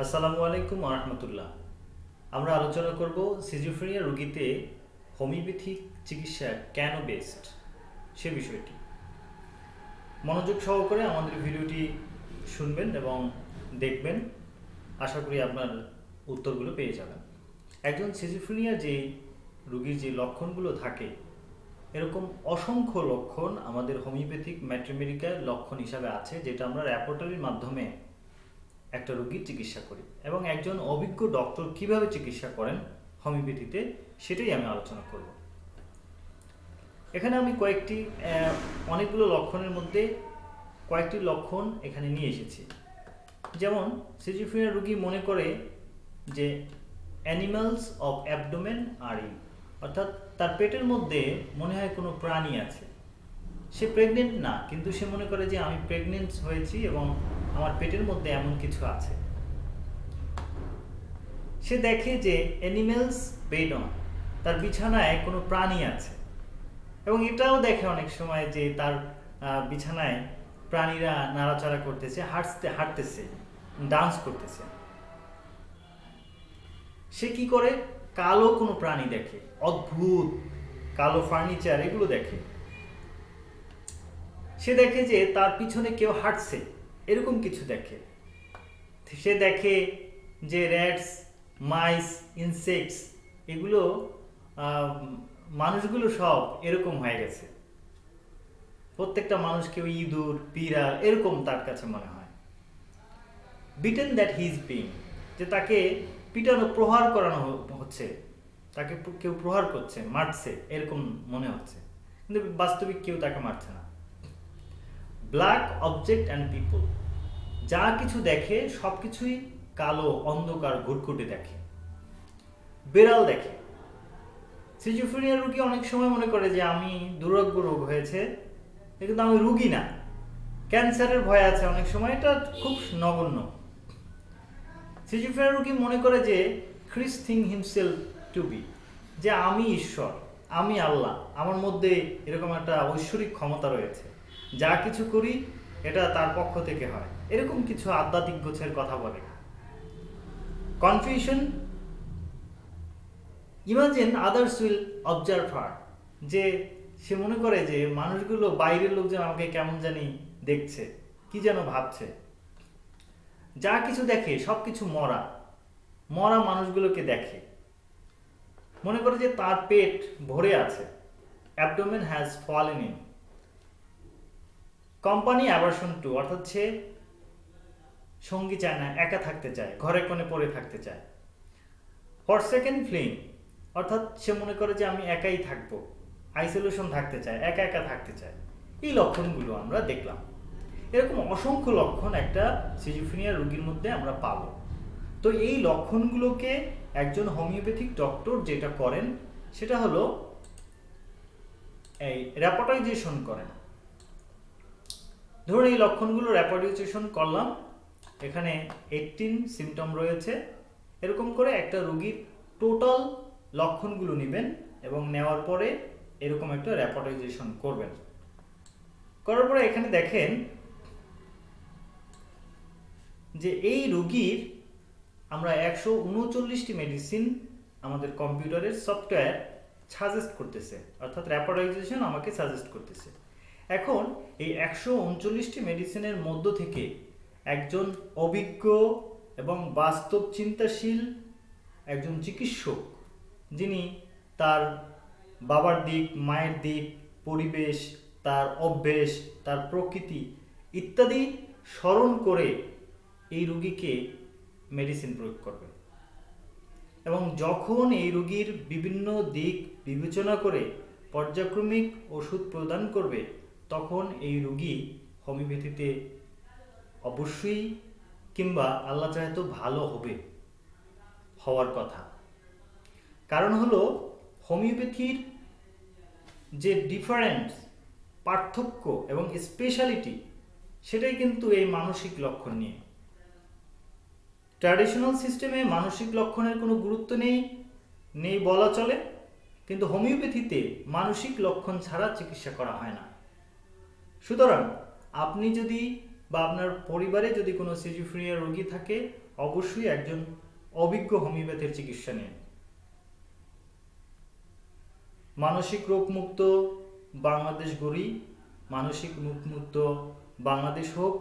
আসসালামু আলাইকুম আহমতুল্লাহ আমরা আলোচনা করব সিজোফ্রেনিয়া রোগীতে হোমিওপ্যাথিক চিকিৎসা কেন বেস্ট সে বিষয়টি। মনোযোগ সহকারে আমাদের ভিডিওটি শুনবেন এবং দেখবেন। আশা করি আপনার উত্তরগুলো পেয়ে যাবেন। একজন সিজোফ্রেনিয়া যে রোগীর যে লক্ষণগুলো থাকে, এরকম অসংখ্য লক্ষণ আমাদের হোমিওপ্যাথিক ম্যাট্রিমেডিক্যাল লক্ষণ হিসাবে আছে, যেটা আমরা র্যাপোর্টারির মাধ্যমে একটা রোগীর চিকিৎসা করি। এবং একজন অভিজ্ঞ ডক্টর কীভাবে চিকিৎসা করেন হোমিওপ্যাথিতে, সেটাই আমি আলোচনা করব। এখানে আমি কয়েকটি অনেকগুলো লক্ষণের মধ্যে কয়েকটি লক্ষণ এখানে নিয়ে এসেছি। যেমন সিজিফ্রিয়া রোগী মনে করে যে অ্যানিমালস অফ অ্যাবডোমেন আর ই অর্থাৎ তার পেটের মধ্যে মনে হয় কোনো প্রাণী আছে। সে প্রেগনেন্ট না, কিন্তু সে মনে করে যে আমি প্রেগনেন্ট হয়েছি এবং আমার পেটের মধ্যে এমন কিছু আছে। সে দেখে যে অ্যানিমেলস বেড অন তার বিছানায় কোনো প্রাণী আছে। এবং এটাও দেখে অনেক সময় যে তার বিছানায় প্রাণীরা নাড়াচাড়া করতেছে, হাঁটতে, হাঁটতেছে ডান্স করতেছে। সে কি করে? কালো কোনো প্রাণী দেখে, অদ্ভুত কালো ফার্নিচার এগুলো দেখে। সে দেখে যে তার পিছনে কেউ হাঁটছে, এরকম কিছু দেখে। সে দেখে যে র্যাটস মাইস ইনসেক্টস এগুলো মানুষগুলো সব এরকম হয়ে গেছে। প্রত্যেকটা মানুষ কেউ ইঁদুর, পিঁড়া এরকম তার কাছে মনে হয়। বিটেন দ্যাট হিজ বিং যে তাকে পিটানো, প্রহার করানো হচ্ছে, তাকে কেউ প্রহার করছে, মারছে, এরকম মনে হচ্ছে। কিন্তু বাস্তবিক কেউ তাকে মারছে না। ব্ল্যাক অবজেক্ট অ্যান্ড পিপল যা কিছু দেখে সব কিছুই কালো, অন্ধকার ঘুটঘুটে দেখে। বেড়াল দেখে। সিজোফ্রেনিয়া রোগী অনেক সময় মনে করে যে, আমি দুরাগ্য রোগ হয়েছে কিন্তু আমি রুগী না। ক্যান্সারের ভয় আছে অনেক সময়, এটা খুব নগণ্য। সিজিফ্রেনিয়া রোগী মনে করে যে Christ thinks himself to be যে, আমি ঈশ্বর, আমি আল্লাহ, আমার মধ্যে এরকম একটা ঐশ্বরিক ক্ষমতা রয়েছে। যা কিছু করি, এটা তার পক্ষ থেকে হয়। এরকম কিছু আধ্যাত্মিক গোছের কথা বলে। Confusion imagine others will observe her যে সে মনে করে যে মানুষগুলো, বাইরের লোকজন আমাকে কেমন জানি দেখছে, কি যেন ভাবছে। যা কিছু দেখে সব কিছু মরা মরা মানুষগুলোকে দেখে। মনে করে যে তার পেট ভরে আছে abdomen has fallen in company aversion to অর্থাৎ সে সঙ্গী চায় না, একা থাকতে চায়, ঘরে কোণে পড়ে থাকতে চায়। ফর সেকেন্ড ফ্লিং অর্থাৎ সে মনে করে যে আমি একাই থাকব আইসোলেশন থাকতে চায়, একা একা থাকতে চায়। এই লক্ষণগুলো আমরা দেখলাম। এরকম অসংখ্য লক্ষণ একটা সিজিফ্রেনিয়া রোগীর মধ্যে আমরা পাব। তো এই লক্ষণগুলোকে একজন হোমিওপ্যাথিক ডক্টর যেটা করেন, সেটা হলো এই র্যাপোটাইজেশন করেন। ধরুন এই লক্ষণগুলো র্যাপোটাইজেশন করলাম, এখানে এইটিন সিমটম রয়েছে, এরকম করে একটা রোগীর টোটাল লক্ষণগুলো নেবেন এবং নেওয়ার পরে এরকম একটা র্যাপোটাইজেশন করবেন। করার পরে এখানে দেখেন যে এই রোগীর আমরা একশো উনচল্লিশটি মেডিসিন আমাদের কম্পিউটারের সফটওয়্যার সাজেস্ট করতেছে, অর্থাৎ র্যাপোটাইজেশন আমাকে সাজেস্ট করতেছে। এখন এই একশো উনচল্লিশটি মেডিসিনের মধ্য থেকে একজন অভিজ্ঞ এবং বাস্তব চিন্তাশীল একজন চিকিৎসক, যিনি তার বাবার দিক, মায়ের দিক, পরিবেশ, তার অভ্যেস, তার প্রকৃতি ইত্যাদি স্মরণ করে এই রুগীকে মেডিসিন প্রয়োগ করবে এবং যখন এই রুগীর বিভিন্ন দিক বিবেচনা করে পর্যায়ক্রমিক ওষুধ প্রদান করবে তখন এই রোগী হোমিওপ্যাথিতে অবশ্যই কিংবা আল্লাহ চাহে তো ভালো হবে হওয়ার কথা। কারণ হলো হোমিওপ্যাথির যে ডিফারেন্স পার্থক্য এবং স্পেশালিটি সেটাই কিন্তু এই মানসিক লক্ষণ নিয়ে। ট্র্যাডিশনাল সিস্টেমে মানসিক লক্ষণের কোনো গুরুত্ব নেই নেই বলা চলে, কিন্তু হোমিওপ্যাথিতে মানসিক লক্ষণ ছাড়া চিকিৎসা করা হয় না। সুতরাং আপনি যদি বা আপনার পরিবারে যদি কোনো সিজিফ্রিনিয়া রোগী থাকে, অবশ্যই একজন অভিজ্ঞ হোমিওপ্যাথির চিকিৎসা নিন। মানসিক রোগমুক্ত বাংলাদেশ গড়ি, মানসিক রোগমুক্ত বাংলাদেশ হোক,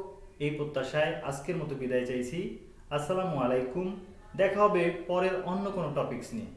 এই প্রত্যাশায় আজকের মতো বিদায় চাইছি। আসসালামু আলাইকুম, দেখা হবে পরের অন্য কোনো টপিকস নিয়ে।